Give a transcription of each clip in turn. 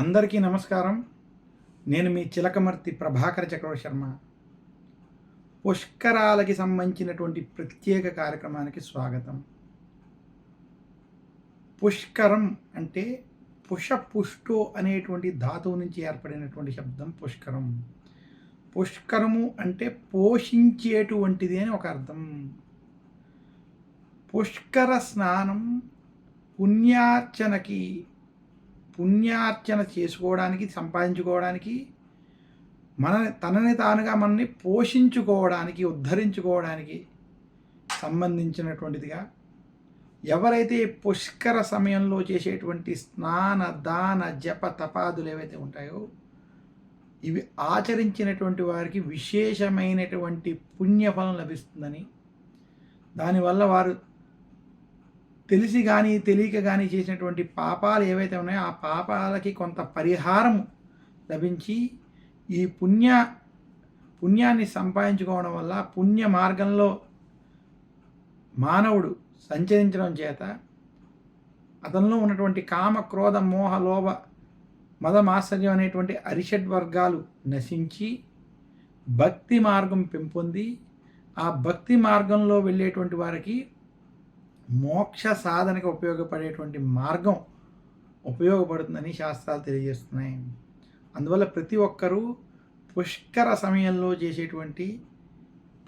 అందరికీ నమస్కారం. నేను మీ చిలకమర్తి ప్రభాకర చక్రవర్తి శర్మ. పుష్కరాలకి సంబంధించినటువంటి ప్రత్యేక కార్యక్రమానికి స్వాగతం. పుష్కరం అంటే పుష పుష్టో అనేటువంటి ధాతువు నుంచి ఏర్పడినటువంటి శబ్దం పుష్కరం. పుష్కరము అంటే పోషించేటువంటిది అని ఒక అర్థం. పుష్కర స్నానం పుణ్యార్చనకి పుణ్యార్చన చేసుకోవడానికి సంపాదించుకోవడానికి మన తనని తానుగా మనని పోషించుకోవడానికి ఉద్ధరించుకోవడానికి సంబంధించినటువంటిదిగా ఎవరైతే పుష్కర సమయంలో చేసేటువంటి స్నాన దాన జప తపాదులు ఏవైతే ఉంటాయో ఇవి ఆచరించినటువంటి వారికి విశేషమైనటువంటి పుణ్యఫలం లభిస్తుందని దానివల్ల వారు తెలిసి కానీ తెలియక కానీ చేసినటువంటి పాపాలు ఏవైతే ఉన్నాయో ఆ పాపాలకి కొంత పరిహారం లభించి ఈ పుణ్య పుణ్యాన్ని సంపాదించుకోవడం వల్ల పుణ్య మార్గంలో మానవుడు సంచరించడం చేత అతనిలో ఉన్నటువంటి కామ క్రోధ మోహ లోభ మదమాశ్చర్యం అనేటువంటి అరిషడ్ వర్గాలు నశించి భక్తి మార్గం పెంపొంది. ఆ భక్తి మార్గంలో వెళ్ళేటువంటి వారికి మోక్ష సాధనకు ఉపయోగపడేటువంటి మార్గం ఉపయోగపడుతుందని శాస్త్రాలు తెలియజేస్తున్నాయి. అందువల్ల ప్రతి ఒక్కరూ పుష్కర సమయంలో చేసేటువంటి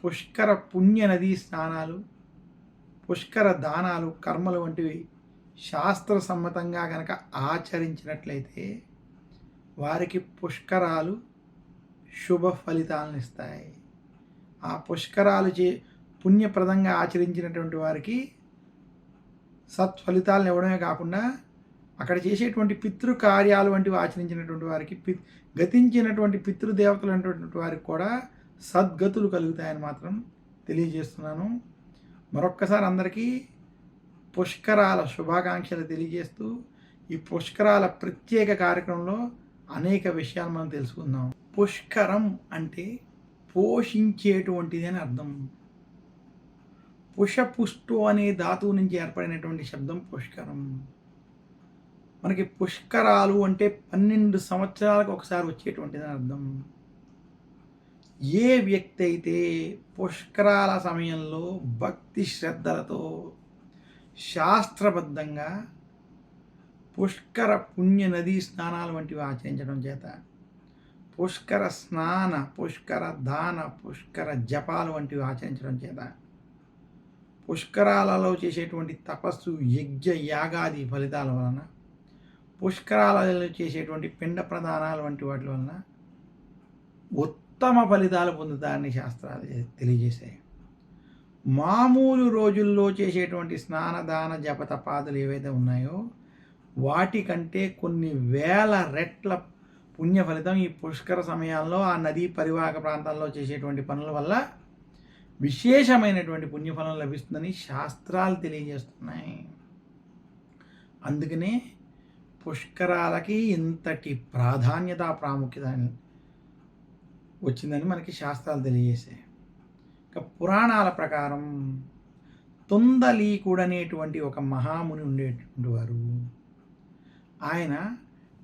పుష్కర పుణ్య నదీ స్నానాలు పుష్కర దానాలు కర్మలు వంటివి శాస్త్ర సమ్మతంగా కనుక ఆచరించినట్లయితే వారికి పుష్కరాలు శుభ ఫలితాలను ఇస్తాయి. ఆ పుష్కరాలు చే పుణ్యప్రదంగా ఆచరించినటువంటి వారికి సత్ఫలితాలను ఇవ్వడమే కాకుండా అక్కడ చేసేటువంటి పితృ కార్యాలు వంటివి ఆచరించినటువంటి వారికి పి గతించినటువంటి పితృదేవతలు అనేటువంటి వారికి కూడా సద్గతులు కలుగుతాయని మాత్రం తెలియజేస్తున్నాను. మరొక్కసారి అందరికీ పుష్కరాల శుభాకాంక్షలు తెలియజేస్తూ ఈ పుష్కరాల ప్రత్యేక కార్యక్రమంలో అనేక విషయాలు మనం తెలుసుకుందాం. పుష్కరం అంటే పోషించేటువంటిది అని అర్థం. పుషపుష్టు అనే ధాతువు నుంచి ఏర్పడినటువంటి శబ్దం పుష్కరం. మనకి పుష్కరాలు అంటే పన్నెండు సంవత్సరాలకు ఒకసారి వచ్చేటువంటిది అర్థం. ఏ వ్యక్తి అయితే పుష్కరాల సమయంలో భక్తి శ్రద్ధలతో శాస్త్రబద్ధంగా పుష్కర పుణ్య నదీ స్నానాలు వంటివి ఆచరించడం చేత పుష్కర స్నాన పుష్కర దాన పుష్కర జపాలు వంటివి ఆచరించడం చేత పుష్కరాలలో చేసేటువంటి తపస్సు యజ్ఞ యాగాది ఫలితాల వలన పుష్కరాలలో చేసేటువంటి పిండ ప్రదానాలు వంటి వాటి వలన ఉత్తమ ఫలితాలు పొందుతారని శాస్త్రాలు తెలియజేశాయి. మామూలు రోజుల్లో చేసేటువంటి స్నానదాన జపతపాదులు ఏవైతే ఉన్నాయో వాటికంటే కొన్ని వేల రెట్ల పుణ్య ఫలితం ఈ పుష్కర సమయాల్లో ఆ నదీ పరివాహక ప్రాంతాల్లో చేసేటువంటి పనుల వల్ల విశేషమైనటువంటి పుణ్యఫలం లభిస్తుందని శాస్త్రాలు తెలియజేస్తున్నాయి. అందుకనే పుష్కరాలకి ఇంతటి ప్రాధాన్యత ప్రాముఖ్యత వచ్చిందని మనకి శాస్త్రాలు తెలియజేసాయి ఇక పురాణాల ప్రకారం తొందలీకుడనేటువంటి ఒక మహాముని ఉండేటువంటి వారు ఆయన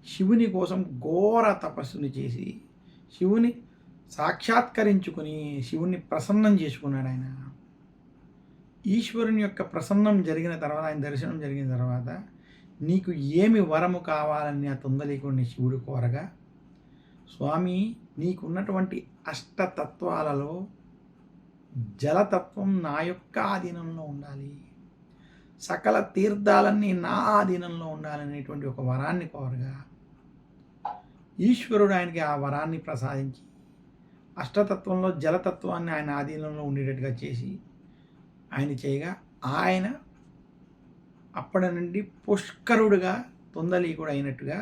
శివుని కోసం ఘోర తపస్సుని చేసి శివుని సాక్షాత్కరించుకుని శివుణ్ణి ప్రసన్నం చేసుకున్నాడు ఆయన. ఈశ్వరుని యొక్క ప్రసన్నం జరిగిన తర్వాత ఆయన దర్శనం జరిగిన తర్వాత నీకు ఏమి వరము కావాలని ఆ తొందలీకుడిని శివుడు కోరగా స్వామి నీకున్నటువంటి అష్టతత్వాలలో జలతత్వం నా యొక్క ఆధీనంలో ఉండాలి. సకల తీర్థాలన్నీ నా ఆధీనంలో ఉండాలనేటువంటి ఒక వరాన్ని కోరగా ఈశ్వరుడు ఆయనకి ఆ వరాన్ని ప్రసాదించి అష్టతత్వంలో జలతత్వాన్ని ఆయన ఆధీనంలో ఉండేటట్టుగా చేసి ఆయన చేయగా ఆయన అప్పటి నుండి పుష్కరుడుగా తొందలీకుడు అయినట్టుగా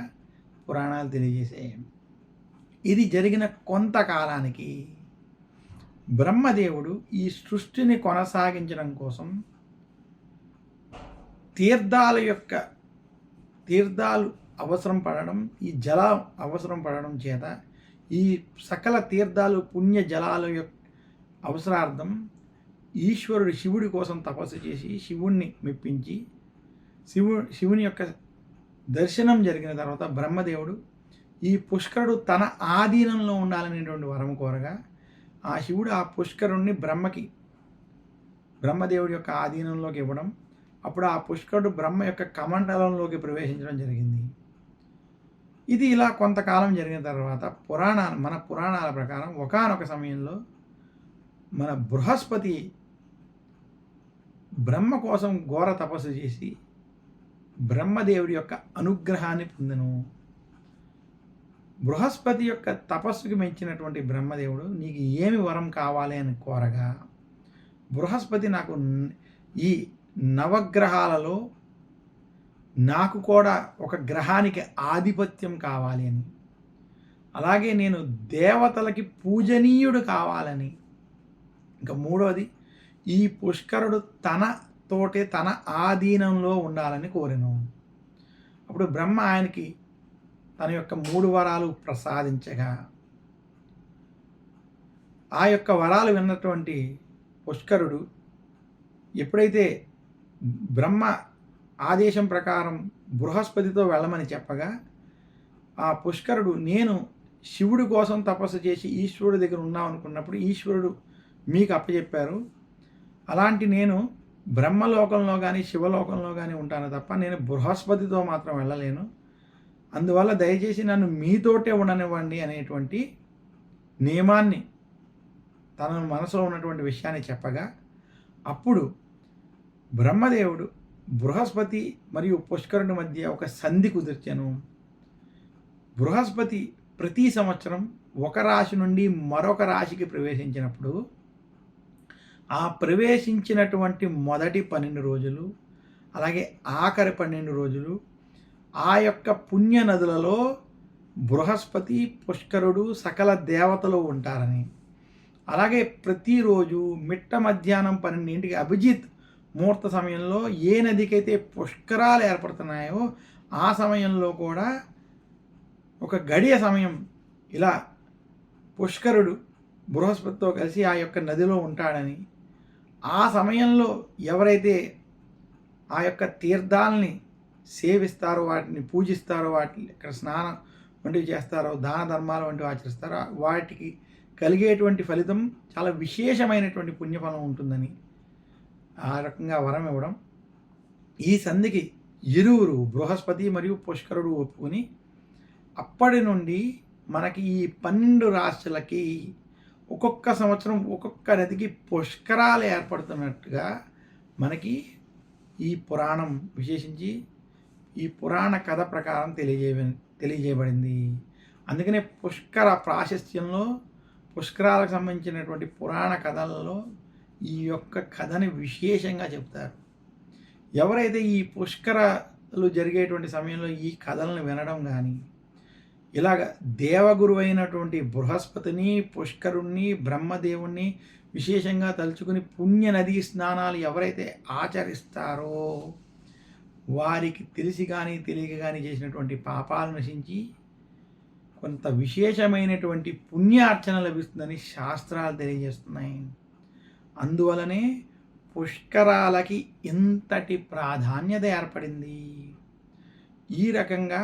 పురాణాలు తెలియజేసాయి ఇది జరిగిన కొంతకాలానికి బ్రహ్మదేవుడు ఈ సృష్టిని కొనసాగించడం కోసం తీర్థాల యొక్క తీర్థాలు అవసరం పడడం ఈ జలం అవసరం పడడం చేత ఈ సకల తీర్థాలు పుణ్య జలాల యొక్క అవసరార్థం ఈశ్వరుడు శివుడి కోసం తపస్సు చేసి శివుణ్ణి మెప్పించి శివు శివుని యొక్క దర్శనం జరిగిన తర్వాత బ్రహ్మదేవుడు ఈ పుష్కరుడు తన ఆధీనంలో ఉండాలనేటువంటి వరం కోరగా ఆ శివుడు ఆ పుష్కరుణ్ణి బ్రహ్మకి బ్రహ్మదేవుడి యొక్క ఆధీనంలోకి ఇవ్వడం అప్పుడు ఆ పుష్కరుడు బ్రహ్మ యొక్క కమండలంలోకి ప్రవేశించడం జరిగింది. ఇది ఇలా కొంతకాలం జరిగిన తర్వాత పురాణాలు మన పురాణాల ప్రకారం ఒకానొక సమయంలో మన బృహస్పతి బ్రహ్మ కోసం ఘోర తపస్సు చేసి బ్రహ్మదేవుడి యొక్క అనుగ్రహాన్ని పొందను. బృహస్పతి యొక్క తపస్సుకి మెచ్చినటువంటి బ్రహ్మదేవుడు నీకు ఏమి వరం కావాలి అని కోరగా బృహస్పతి నాకు ఈ నవగ్రహాలలో నాకు కూడా ఒక గ్రహానికి ఆధిపత్యం కావాలి అని. అలాగే నేను దేవతలకి పూజనీయుడు కావాలని. ఇంకా మూడవది ఈ పుష్కరుడు తన తోటే తన ఆధీనంలో ఉండాలని కోరెను. అప్పుడు బ్రహ్మ ఆయనకి తన యొక్క మూడు వరాలు ప్రసాదించగా ఆ యొక్క వరాలు విన్నటువంటి పుష్కరుడు ఎప్పుడైతే బ్రహ్మ ఆదేశం ప్రకారం బృహస్పతితో వెళ్ళమని చెప్పగా ఆ పుష్కరుడు నేను శివుడి కోసం తపస్సు చేసి ఈశ్వరుడి దగ్గర ఉన్నాం అనుకున్నప్పుడు ఈశ్వరుడు మీకు అప్పచెప్పారు. అలాంటి నేను బ్రహ్మలోకంలో కానీ శివలోకంలో కానీ ఉంటాను తప్ప నేను బృహస్పతితో మాత్రం వెళ్ళలేను. అందువల్ల దయచేసి నన్ను మీతోటే ఉండనివ్వండి అనేటువంటి నియమాన్ని తన మనసులో ఉన్నటువంటి విషయాన్ని చెప్పగా అప్పుడు బ్రహ్మదేవుడు బృహస్పతి మరియు పుష్కరుని మధ్య ఒక సంధి కుదిర్చాను. బృహస్పతి ప్రతి సంవత్సరం ఒక రాశి నుండి మరొక రాశికి ప్రవేశించినప్పుడు ఆ ప్రవేశించినటువంటి మొదటి పన్నెండు రోజులు అలాగే ఆఖరి పన్నెండు రోజులు ఆ యొక్క పుణ్య నదులలో బృహస్పతి పుష్కరుడు సకల దేవతలు ఉంటారని. అలాగే ప్రతిరోజు మిట్ట మధ్యాహ్నం పన్నెండింటికి అభిజిత్ ముహూర్త సమయంలో ఏ నదికైతే పుష్కరాలు ఏర్పడుతున్నాయో ఆ సమయంలో కూడా ఒక గడియ సమయం ఇలా పుష్కరుడు బృహస్పతితో కలిసి ఆ యొక్క నదిలో ఉంటాడని ఆ సమయంలో ఎవరైతే ఆ యొక్క తీర్థాలని సేవిస్తారో వాటిని పూజిస్తారో వాటిని ఇక్కడ స్నానం వంటివి చేస్తారో దాన ధర్మాలు వంటివి ఆచరిస్తారో వాటికి కలిగేటువంటి ఫలితం చాలా విశేషమైనటువంటి పుణ్యఫలం ఉంటుందని ఆ రకంగా వరం ఇవ్వడం. ఈ సంధికి ఇరువురు బృహస్పతి మరియు పుష్కరుడు ఒప్పుకొని అప్పటి నుండి మనకి ఈ పన్నెండు రాశులకి ఒక్కొక్క సంవత్సరం ఒక్కొక్క నదికి పుష్కరాలు ఏర్పడుతున్నట్టుగా మనకి ఈ పురాణం విశేషించి ఈ పురాణ కథ ప్రకారం తెలియజే తెలియజేయబడింది. అందుకనే పుష్కర ప్రాశస్త్యంలో పుష్కరాలకు సంబంధించినటువంటి పురాణ కథలలో ఈ యొక్క కథని విశేషంగా చెప్తారు. ఎవరైతే ఈ పుష్కరాలు జరిగేటువంటి సమయంలో ఈ కథలను వినడం కానీ ఇలాగ దేవగురు అయినటువంటి బృహస్పతిని పుష్కరుణ్ణి బ్రహ్మదేవుణ్ణి విశేషంగా తలుచుకుని పుణ్య నదీ స్నానాలు ఎవరైతే ఆచరిస్తారో వారికి తెలిసి కానీ తెలియక కానీ చేసినటువంటి పాపాలు నశించి కొంత విశేషమైనటువంటి పుణ్యార్చన లభిస్తుందని శాస్త్రాలు తెలియజేస్తున్నాయి. అందువలనే పుష్కరాలకి ఇంతటి ప్రాధాన్యత ఏర్పడింది. ఈ రకంగా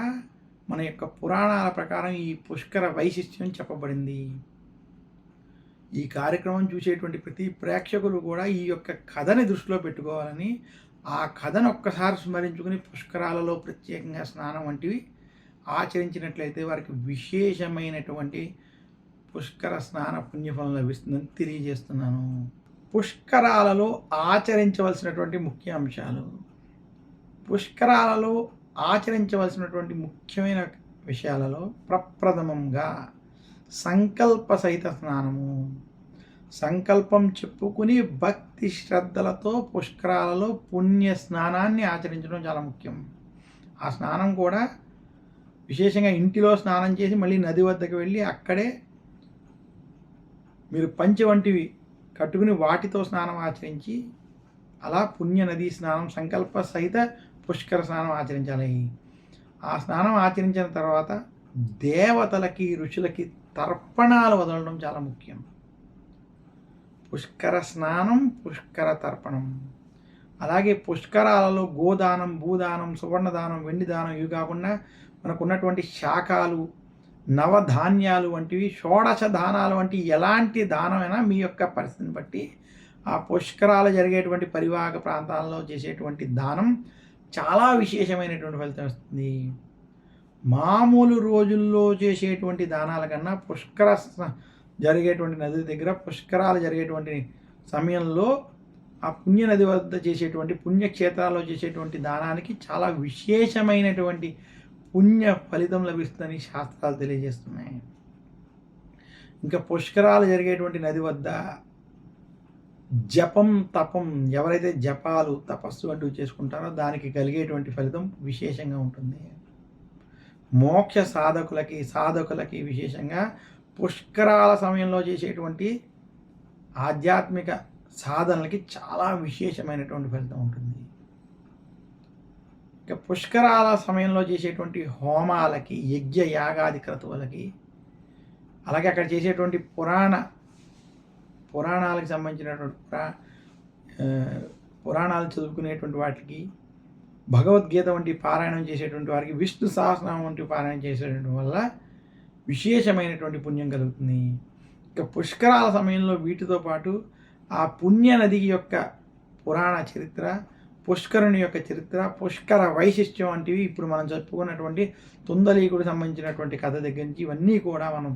మన యొక్క పురాణాల ప్రకారం ఈ పుష్కర వైశిష్ట్యం చెప్పబడింది. ఈ కార్యక్రమం చూసేటువంటి ప్రతి ప్రేక్షకులు కూడా ఈ యొక్క కథని దృష్టిలో పెట్టుకోవాలని ఆ కథను ఒక్కసారి స్మరించుకుని పుష్కరాలలో ప్రత్యేకంగా స్నానం వంటివి ఆచరించినట్లయితే వారికి విశేషమైనటువంటి పుష్కర స్నాన పుణ్యఫలం లభిస్తుందని తెలియజేస్తున్నాను. పుష్కరాలలో ఆచరించవలసినటువంటి ముఖ్య అంశాలు పుష్కరాలలో ఆచరించవలసినటువంటి ముఖ్యమైన విషయాలలో ప్రప్రథమంగా సంకల్ప సహిత స్నానము. సంకల్పం చెప్పుకుని భక్తి శ్రద్ధలతో పుష్కరాలలో పుణ్య స్నానాన్ని ఆచరించడం చాలా ముఖ్యం. ఆ స్నానం కూడా విశేషంగా ఇంటిలో స్నానం చేసి మళ్ళీ నది వద్దకు వెళ్ళి అక్కడే మీరు పంచి వంటివి కట్టుకుని వాటితో స్నానం ఆచరించి అలా పుణ్య నదీ స్నానం సంకల్ప సహిత పుష్కర స్నానం ఆచరించాలి. ఆ స్నానం ఆచరించిన తర్వాత దేవతలకి ఋషులకి తర్పణాలు వదలడం చాలా ముఖ్యం. పుష్కర స్నానం పుష్కర తర్పణం. అలాగే పుష్కరాలలో గోదానం భూదానం సువర్ణదానం వెండి దానం ఇవి కాకుండా మనకున్నటువంటి శాఖలు నవధాన్యాలు వంటివి షోడశ దానాలు వంటి ఎలాంటి దానమైనా మీ యొక్క పరిస్థితిని బట్టి ఆ పుష్కరాలు జరిగేటువంటి పరివాహక ప్రాంతాల్లో చేసేటువంటి దానం చాలా విశేషమైనటువంటి ఫలితం వస్తుంది మామూలు రోజుల్లో చేసేటువంటి దానాల కన్నా పుష్కర జరిగేటువంటి నది దగ్గర పుష్కరాలు జరిగేటువంటి సమయంలో ఆ పుణ్య నది వద్ద చేసేటువంటి పుణ్యక్షేత్రాల్లో చేసేటువంటి దానానికి చాలా విశేషమైనటువంటి పుణ్య ఫలితం లభిస్తుందని శాస్త్రాలు తెలియజేస్తున్నాయి. ఇంకా పుష్కరాలు జరిగేటువంటి నది వద్ద జపం తపం ఎవరైతే జపాలు తపస్సు అంటూ చేసుకుంటారో దానికి కలిగేటువంటి ఫలితం విశేషంగా ఉంటుంది. మోక్ష సాధకులకి సాధకులకి విశేషంగా పుష్కరాల సమయంలో చేసేటువంటి ఆధ్యాత్మిక సాధనలకి చాలా విశేషమైనటువంటి ఫలితం ఉంటుంది. ఇక పుష్కరాల సమయంలో చేసేటువంటి హోమాలకి యజ్ఞ యాగాది క్రతువులకి అలాగే అక్కడ చేసేటువంటి పురాణ పురాణాలకు సంబంధించినటువంటి పురా పురాణాలు చదువుకునేటువంటి వాటికి భగవద్గీత వంటి పారాయణం చేసేటువంటి వారికి విష్ణు సహస్రనామం వంటి పారాయణం చేసేటువంటి వల్ల విశేషమైనటువంటి పుణ్యం కలుగుతుంది. ఇక పుష్కరాల సమయంలో వీటితో పాటు ఆ పుణ్య నది యొక్క పురాణ చరిత్ర పుష్కరుని యొక్క చరిత్ర పుష్కర వైశిష్ట్యం వంటివి ఇప్పుడు మనం చెప్పుకున్నటువంటి తుందలీకుడు సంబంధించినటువంటి కథ దగ్గర నుంచి ఇవన్నీ కూడా మనం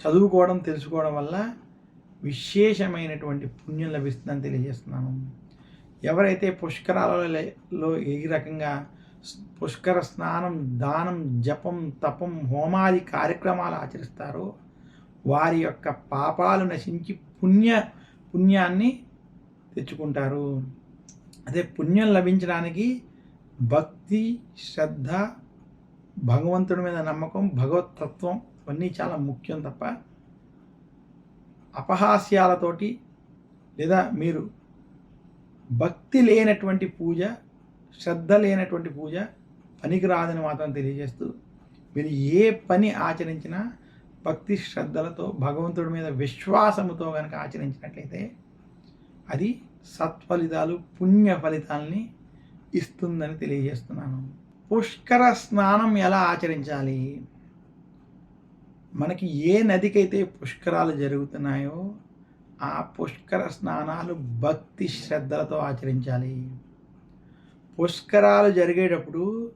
చదువుకోవడం తెలుసుకోవడం వల్ల విశేషమైనటువంటి పుణ్యం లభిస్తుందని తెలియజేస్తున్నాను. ఎవరైతే పుష్కరాలలో ఏ రకంగా పుష్కర స్నానం దానం జపం తపం హోమాది కార్యక్రమాలు ఆచరిస్తారో వారి యొక్క పాపాలు నశించి పుణ్య పుణ్యాన్ని తెచ్చుకుంటారు. అదే పుణ్యం లభించడానికి భక్తి శ్రద్ధ భగవంతుడి మీద నమ్మకం భగవతత్వం ఇవన్నీ చాలా ముఖ్యం తప్ప అపహాస్యాలతోటి లేదా మీరు భక్తి లేనటువంటి పూజ శ్రద్ధ లేనటువంటి పూజ పనికిరాదని మాత్రం తెలియజేస్తూ మీరు ఏ పని ఆచరించినా భక్తి శ్రద్ధలతో భగవంతుడి మీద విశ్వాసముతో కనుక ఆచరించినట్లయితే అది సత్ఫలితాలు పుణ్య ఫలితాలని ఇస్తుందని తెలియజేస్తున్నాను. పుష్కర స్నానం ఎలా ఆచరించాలి? మనకి ఏ నదికైతే పుష్కరాలు జరుగుతున్నాయో ఆ పుష్కర స్నానాలు భక్తి శ్రద్ధలతో ఆచరించాలి. పుష్కరాలు జరిగేటప్పుడు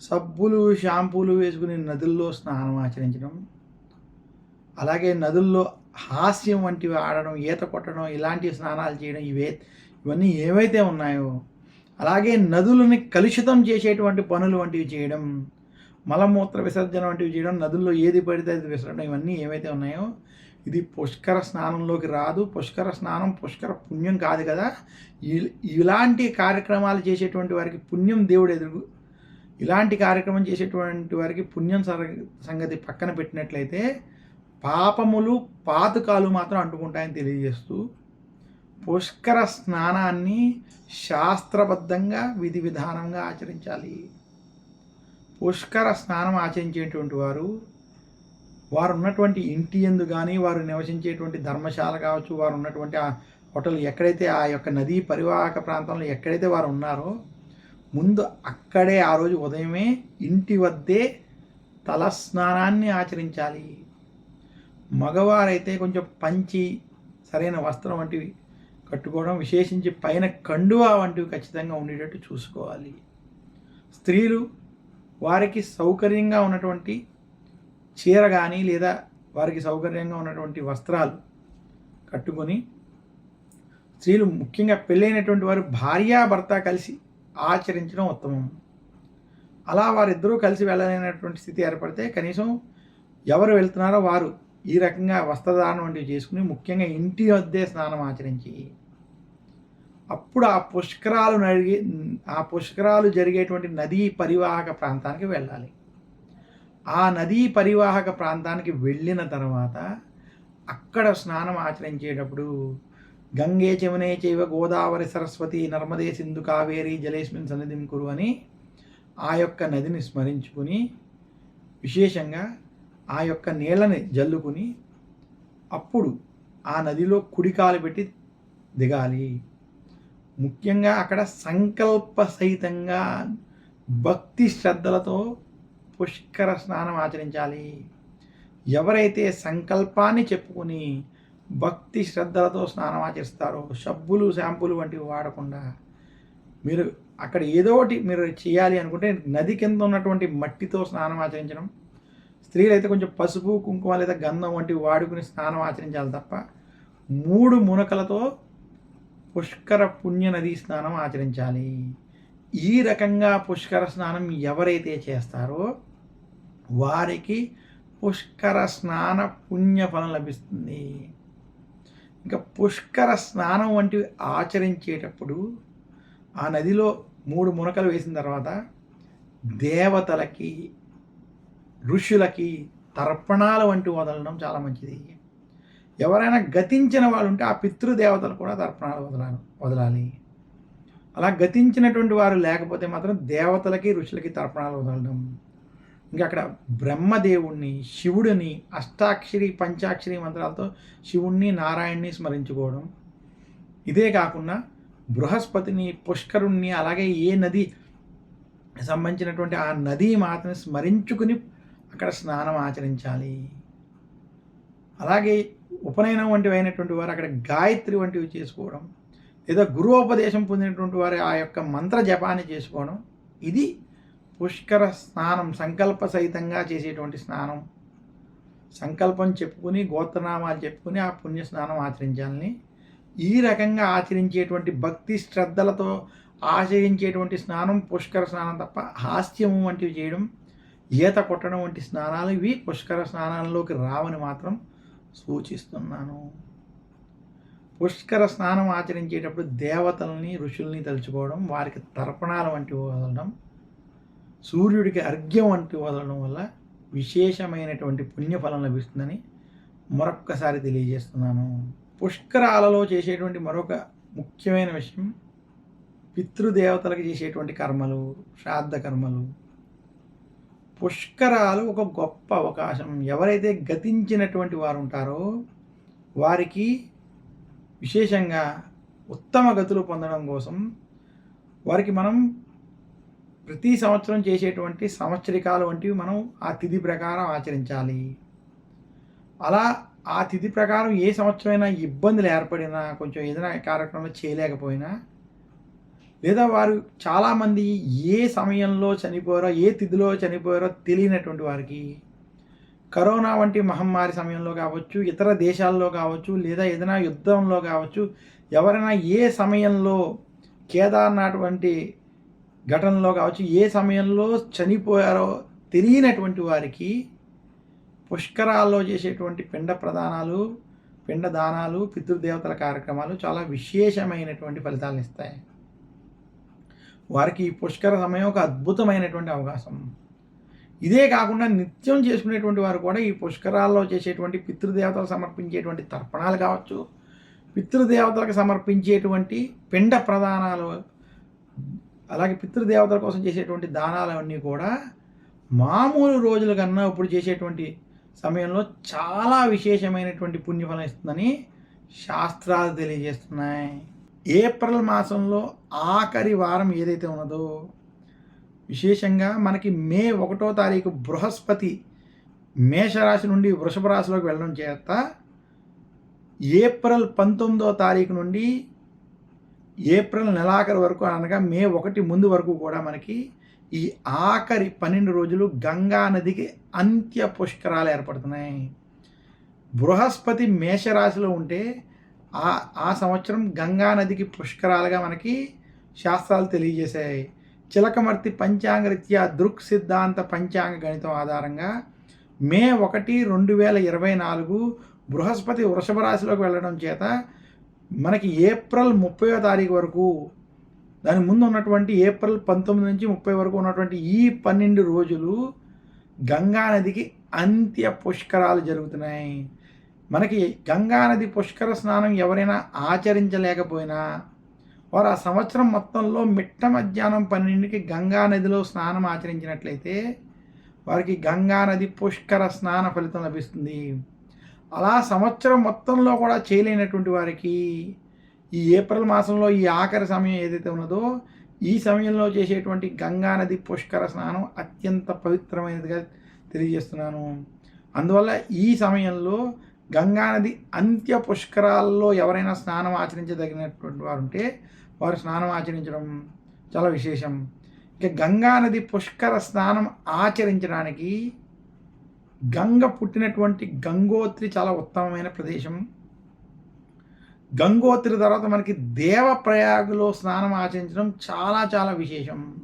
సబ్బులు షాంపూలు వేసుకుని నదుల్లో స్నానం ఆచరించడం అలాగే నదుల్లో హాస్యం వంటివి ఆడడం ఈత కొట్టడం ఇలాంటి స్నానాలు చేయడం ఇవే ఇవన్నీ ఏవైతే ఉన్నాయో అలాగే నదులని కలుషితం చేసేటువంటి పనులు వంటివి చేయడం మలమూత్ర విసర్జన వంటివి చేయడం నదుల్లో ఏది పడితే అది విసరడం ఇవన్నీ ఏవైతే ఉన్నాయో ఇది పుష్కర స్నానంలోకి రాదు. పుష్కర స్నానం పుష్కర పుణ్యం కాదు కదా. ఇ- ఇలాంటి కార్యక్రమాలు చేసేటువంటి వారికి పుణ్యం దేవుడు ఎదురు ఇలాంటి కార్యక్రమం చేసేటువంటి వారికి పుణ్యం సంగతి పక్కన పెట్టినట్లయితే పాపములు పాతకాలు మాత్రం అంటుకుంటాయని తెలియజేస్తూ పుష్కర స్నానాన్ని శాస్త్రబద్ధంగా విధి విధానంగా ఆచరించాలి. పుష్కర స్నానం ఆచరించేటువంటి వారు వారు ఉన్నటువంటి ఇంటి ఎందు కానీ వారు నివసించేటువంటి ధర్మశాల కావచ్చు వారు ఉన్నటువంటి ఆ హోటల్ ఎక్కడైతే ఆ యొక్క నదీ పరివాహక ప్రాంతంలో ఎక్కడైతే వారు ఉన్నారో ముందు అక్కడే ఆ రోజు ఉదయమే ఇంటి వద్దే తల స్నానాన్ని ఆచరించాలి. మగవారైతే కొంచెం పంచి సరైన వస్త్రం వంటివి కట్టుకోవడం విశేషించి పైన కండువా వంటివి ఖచ్చితంగా ఉండేటట్టు చూసుకోవాలి. స్త్రీలు వారికి సౌకర్యంగా ఉన్నటువంటి చీర కానీ లేదా వారికి సౌకర్యంగా ఉన్నటువంటి వస్త్రాలు కట్టుకొని స్త్రీలు ముఖ్యంగా పెళ్ళైనటువంటి వారు భార్యాభర్త కలిసి ఆచరించడం ఉత్తమం. అలా వారిద్దరూ కలిసి వెళ్ళలేనటువంటి స్థితి ఏర్పడితే కనీసం ఎవరు వెళ్తున్నారో వారు ఈ రకంగా వస్త్రదానం వంటివి చేసుకుని ముఖ్యంగా ఇంటి వద్దే స్నానం ఆచరించి అప్పుడు ఆ పుష్కరాలు నడిగే ఆ పుష్కరాలు జరిగేటువంటి నదీ పరివాహక ప్రాంతానికి వెళ్ళాలి. ఆ నదీ పరివాహక ప్రాంతానికి వెళ్ళిన తర్వాత అక్కడ స్నానం ఆచరించేటప్పుడు గంగే చమునే చైవ గోదావరి సరస్వతి నర్మదే సింధు కావేరి జలేస్మిన్ సన్నిధిం కురు అని ఆ యొక్క నదిని స్మరించుకుని విశేషంగా ఆ యొక్క నీళ్ళని జల్లుకుని అప్పుడు ఆ నదిలో కుడికాలు పెట్టి దిగాలి. ముఖ్యంగా అక్కడ సంకల్ప సహితంగా భక్తి శ్రద్ధలతో పుష్కర స్నానం ఆచరించాలి. ఎవరైతే సంకల్పాన్ని చెప్పుకుని భక్తి శ్రద్ధలతో స్నానం ఆచరిస్తారో సబ్బులు షాంపులు వంటివి వాడకుండా మీరు అక్కడ ఏదో ఒకటి మీరు చేయాలి అనుకుంటే నది కింద ఉన్నటువంటి మట్టితో స్నానం ఆచరించడం స్త్రీలు అయితే కొంచెం పసుపు కుంకుమ లేదా గంధం వంటివి వాడుకుని స్నానం ఆచరించాలి తప్ప మూడు మునకలతో పుష్కర పుణ్య నదీ స్నానం ఆచరించాలి. ఈ రకంగా పుష్కర స్నానం ఎవరైతే చేస్తారో వారికి పుష్కర స్నాన పుణ్య ఫలం లభిస్తుంది. ఇంకా పుష్కర స్నానం వంటివి ఆచరించేటప్పుడు ఆ నదిలో మూడు మునకలు వేసిన తర్వాత దేవతలకి ఋషులకి తర్పణాల వంటి వదలడం చాలా మంచిది. ఎవరైనా గతించిన వాళ్ళు ఉంటే ఆ పితృదేవతలు కూడా తర్పణాలు వదలాలి వదలాలి. అలా గతించినటువంటి వారు లేకపోతే మాత్రం దేవతలకి ఋషులకి తర్పణాలు వదలడం. ఇంకా అక్కడ బ్రహ్మదేవుణ్ణి శివుడిని అష్టాక్షరి పంచాక్షరి మంత్రాలతో శివుణ్ణి నారాయణ్ణి స్మరించుకోవడం. ఇదే కాకుండా బృహస్పతిని పుష్కరుణ్ణి అలాగే ఏ నది సంబంధించినటువంటి ఆ నదీ మాతని స్మరించుకుని అక్కడ స్నానం ఆచరించాలి. అలాగే ఉపనయనం వంటివి అయినటువంటి వారు అక్కడ గాయత్రి వంటివి చేసుకోవడం లేదా గురువోపదేశం పొందినటువంటి వారు ఆ యొక్క మంత్ర జపాన్ని చేసుకోవడం ఇది పుష్కర స్నానం సంకల్ప సహితంగా చేసేటువంటి స్నానం. సంకల్పం చెప్పుకుని గోత్రనామాలు చెప్పుకుని ఆ పుణ్య స్నానం ఆచరించాలని ఈ రకంగా ఆచరించేటువంటి భక్తి శ్రద్ధలతో ఆచరించేటువంటి స్నానం పుష్కర స్నానం తప్ప హాస్యము వంటివి చేయడం ఈత కొట్టడం వంటి స్నానాలు ఇవి పుష్కర స్నానాల్లోకి రావని మాత్రం సూచిస్తున్నాను. పుష్కర స్నానం ఆచరించేటప్పుడు దేవతల్ని ఋషుల్ని తలుచుకోవడం వారికి తర్పణాల వంటివి వదలడం సూర్యుడికి అర్ఘ్యం వంటి వదలడం వల్ల విశేషమైనటువంటి పుణ్యఫలం లభిస్తుందని మరొక్కసారి తెలియజేస్తున్నాను. పుష్కరాలలో చేసేటువంటి మరొక ముఖ్యమైన విషయం పితృదేవతలకు చేసేటువంటి కర్మలు శ్రాద్ధ కర్మలు. పుష్కరాలు ఒక గొప్ప అవకాశం. ఎవరైతే గతించినటువంటి వారు ఉంటారో వారికి విశేషంగా ఉత్తమ గతులు పొందడం కోసం వారికి మనం ప్రతి సంవత్సరం చేసేటువంటి సంవత్సరికాలు వంటివి మనం ఆ తిథి ప్రకారం ఆచరించాలి. అలా ఆ తిథి ప్రకారం ఏ సంవత్సరమైనా ఇబ్బందులు ఏర్పడినా కొంచెం ఏదైనా కార్యక్రమంలో చేయలేకపోయినా లేదా వారు చాలామంది ఏ సమయంలో చనిపోయారో ఏ తిథిలో చనిపోయారో తెలియనటువంటి వారికి కరోనా వంటి మహమ్మారి సమయంలో కావచ్చు ఇతర దేశాల్లో కావచ్చు లేదా ఏదైనా యుద్ధంలో కావచ్చు ఎవరైనా ఏ సమయంలో కేదార్నాథ్ వంటి ఘటనలో కావచ్చు ఏ సమయంలో చనిపోయారో తెలియనటువంటి వారికి పుష్కరాల్లో చేసేటువంటి పిండ ప్రదానాలు పిండ దానాలు పితృదేవతల కార్యక్రమాలు చాలా విశేషమైనటువంటి ఫలితాలను ఇస్తాయి. వారికి పుష్కర సమయం ఒక అద్భుతమైనటువంటి అవకాశం. ఇదే కాకుండా నిత్యం చేసుకునేటువంటి వారు కూడా ఈ పుష్కరాల్లో చేసేటువంటి పితృదేవతలు సమర్పించేటువంటి తర్పణాలు కావచ్చు పితృదేవతలకు సమర్పించేటువంటి పిండ ప్రదానాలు అలాగే పితృదేవతల కోసం చేసేటువంటి దానాలన్నీ కూడా మామూలు రోజుల కన్నా ఇప్పుడు చేసేటువంటి సమయంలో చాలా విశేషమైనటువంటి పుణ్యఫలం ఇస్తుందని శాస్త్రాలు తెలియజేస్తున్నాయి. ఏప్రిల్ మాసంలో ఆఖరి వారం ఏదైతే ఉన్నదో విశేషంగా మనకి మే ఒకటో తారీఖు బృహస్పతి మేషరాశి నుండి వృషభ రాశిలోకి వెళ్ళడం చేత ఏప్రిల్ పంతొమ్మిదో తారీఖు నుండి ఏప్రిల్ నెలాఖరు వరకు అనగా మే ఒకటి ముందు వరకు కూడా మనకి ఈ ఆఖరి పన్నెండు రోజులు గంగా నదికి అంత్య పుష్కరాలు ఏర్పడుతున్నాయి. బృహస్పతి మేషరాశిలో ఉంటే ఆ ఆ సంవత్సరం గంగా నదికి పుష్కరాలుగా మనకి శాస్త్రాలు తెలియజేశాయి. చిలకమర్తి పంచాంగరీత్యా దృక్ సిద్ధాంత పంచాంగ గణితం ఆధారంగా మే ఒకటి రెండు వేల ఇరవై నాలుగు బృహస్పతి వృషభ రాశిలోకి వెళ్ళడం చేత మనకి ఏప్రిల్ ముప్పయో తారీఖు వరకు దాని ముందు ఉన్నటువంటి ఏప్రిల్ పంతొమ్మిది నుంచి ముప్పై వరకు ఉన్నటువంటి ఈ పన్నెండు రోజులు గంగా నదికి అంత్య పుష్కరాలు జరుగుతున్నాయి. మనకి గంగానది పుష్కర స్నానం ఎవరైనా ఆచరించలేకపోయినా వారు ఆ సంవత్సరం మొత్తంలో మిట్ట మధ్యాహ్నం పన్నెండుకి గంగా నదిలో స్నానం ఆచరించినట్లయితే వారికి గంగా నది పుష్కర స్నాన ఫలితం లభిస్తుంది. అలా సంవత్సరం మొత్తంలో కూడా చేయలేనటువంటి వారికి ఈ ఏప్రిల్ మాసంలో ఈ ఆఖరి సమయం ఏదైతే ఉన్నదో ఈ సమయంలో చేసేటువంటి గంగా నది పుష్కర స్నానం అత్యంత పవిత్రమైనదిగా తెలియజేస్తున్నాను. అందువల్ల ఈ సమయంలో గంగానది అంత్య పుష్కరాల్లో ఎవరైనా స్నానం ఆచరించదగినటువంటి వారు ఉంటే వారు స్నానం ఆచరించడం చాలా విశేషం. ఇక గంగానది పుష్కర స్నానం ఆచరించడానికి గంగ పుట్టినటువంటి గంగోత్రి చాలా ఉత్తమమైన ప్రదేశం. గంగోత్రి తర్వాత మనకి దేవప్రయాగులో స్నానం ఆచరించడం చాలా చాలా విశేషం.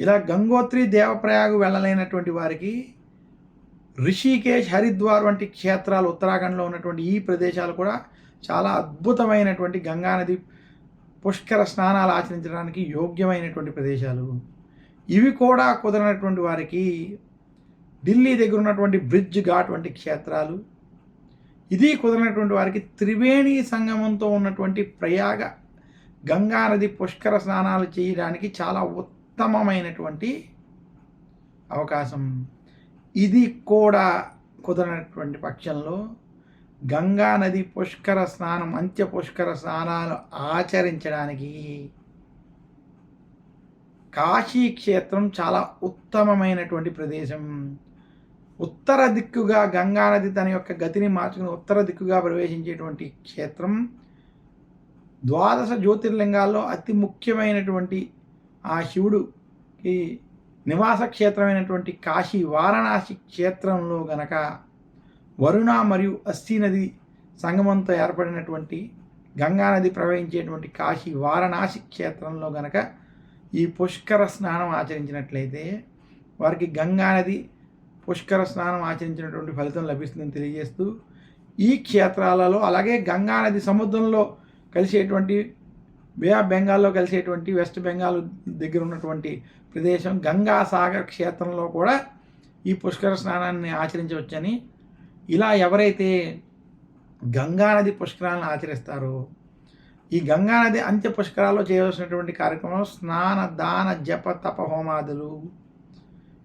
ఇలా గంగోత్రి దేవప్రయాగు వెళ్ళలేనటువంటి వారికి రిషికేశ్ హరిద్వార్ వంటి క్షేత్రాలు ఉత్తరాఖండ్లో ఉన్నటువంటి ఈ ప్రదేశాలు కూడా చాలా అద్భుతమైనటువంటి గంగానది పుష్కర స్నానాలు ఆచరించడానికి యోగ్యమైనటువంటి ప్రదేశాలు. ఇవి కూడా కుదరనటువంటి వారికి ఢిల్లీ దగ్గర ఉన్నటువంటి బ్రిడ్జ్ ఘాట్ వంటి క్షేత్రాలు. ఇది కుదిరినటువంటి వారికి త్రివేణి సంగమంతో ఉన్నటువంటి ప్రయాగ గంగానది పుష్కర స్నానాలు చేయడానికి చాలా ఉత్తమమైనటువంటి అవకాశం. ఇది కూడా కుదరనటువంటి పక్షంలో గంగా నది పుష్కర స్నానం అంత్య పుష్కర స్నానాలు ఆచరించడానికి కాశీ క్షేత్రం చాలా ఉత్తమమైనటువంటి ప్రదేశం. ఉత్తర దిక్కుగా గంగానది తన యొక్క గతిని మార్చుకుని ఉత్తర దిక్కుగా ప్రవేశించేటువంటి క్షేత్రం ద్వాదశ జ్యోతిర్లింగాల్లో అతి ముఖ్యమైనటువంటి ఆ శివుడుకి నివాస క్షేత్రమైనటువంటి కాశీ వారణాసి క్షేత్రంలో గనక వరుణ మరియు అస్థి నది సంగమంతో ఏర్పడినటువంటి గంగానది ప్రవహించేటువంటి కాశీ వారణాసి క్షేత్రంలో గనక ఈ పుష్కర స్నానం ఆచరించినట్లయితే వారికి గంగానది పుష్కర స్నానం ఆచరించినటువంటి ఫలితం లభిస్తుందని తెలియజేస్తూ ఈ క్షేత్రాలలో అలాగే గంగానది సముద్రంలో కలిసేటువంటి బే ఆఫ్ బెంగాల్లో కలిసేటువంటి వెస్ట్ బెంగాల్ దగ్గర ఉన్నటువంటి ప్రదేశం గంగాసాగర్ క్షేత్రంలో కూడా ఈ పుష్కర స్నానాన్ని ఆచరించవచ్చని. ఇలా ఎవరైతే గంగానది పుష్కరాలను ఆచరిస్తారో ఈ గంగానది అంత్య పుష్కరాల్లో చేయవలసినటువంటి కార్యక్రమం స్నాన దాన జప తప హోమాదులు.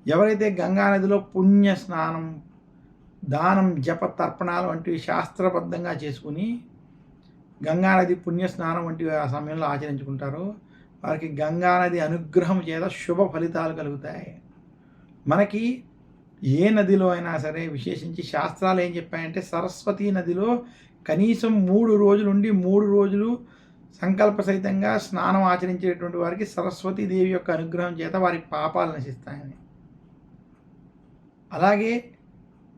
ఎవరైతే గంగానదిలో పుణ్య స్నానం దానం జప తర్పణాలు వంటివి శాస్త్రబద్ధంగా చేసుకుని గంగానది పుణ్య స్నానం వంటివి ఆ సమయంలో ఆచరించుకుంటారో. వారికి గంగానది అనుగ్రహం చేత శుభ ఫలితాలు కలుగుతాయి. మనకి ఏ నదిలో అయినా సరే విశేషించి శాస్త్రాలు ఏం చెప్పాయంటే సరస్వతీ నదిలో కనీసం మూడు రోజులుండి మూడు రోజులు సంకల్ప సహితంగా స్నానం ఆచరించేటువంటి వారికి సరస్వతీదేవి యొక్క అనుగ్రహం చేత వారి పాపాలు నశిస్తాయని. అలాగే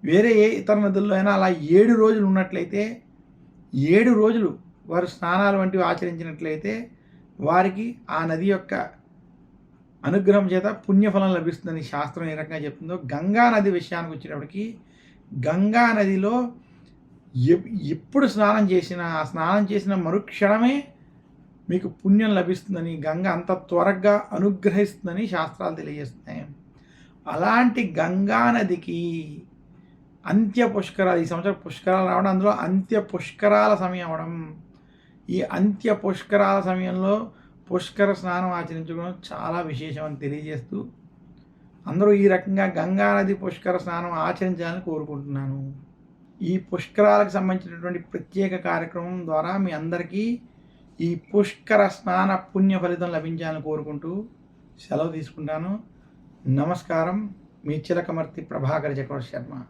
వేరే ఏ ఇతర నదుల్లో అయినా అలా ఏడు రోజులు ఉన్నట్లయితే ఏడు రోజులు వారు స్నానాలు వంటివి ఆచరించినట్లయితే వారికి ఆ నది యొక్క అనుగ్రహం చేత పుణ్యఫలం లభిస్తుందని శాస్త్రం ఏ రకంగా చెప్తుందో గంగా నది విషయానికి వచ్చేటప్పటికి గంగా నదిలో ఎప్పుడు స్నానం చేసినా ఆ స్నానం చేసిన మరుక్షణమే మీకు పుణ్యం లభిస్తుందని గంగ అంత త్వరగా అనుగ్రహిస్తుందని శాస్త్రాలు తెలియజేస్తున్నాయి. అలాంటి గంగా నదికి అంత్య పుష్కరాలు ఈ సంవత్సరం పుష్కరాలు రావడం అందులో అంత్య పుష్కరాల సమయం అవడం ఈ అంత్య పుష్కరాల సమయంలో పుష్కర స్నానం ఆచరించడం చాలా విశేషం అని తెలియజేస్తూ అందరూ ఈ రకంగా గంగానది పుష్కర స్నానం ఆచరించాలని కోరుకుంటున్నాను. ఈ పుష్కరాలకు సంబంధించినటువంటి ప్రత్యేక కార్యక్రమం ద్వారా మీ అందరికీ ఈ పుష్కర స్నాన పుణ్య ఫలితం లభించాలని కోరుకుంటూ సెలవు తీసుకుంటాను. నమస్కారం. మీ చిలకమర్తి ప్రభాకర్ చక్రవర్తి శర్మ.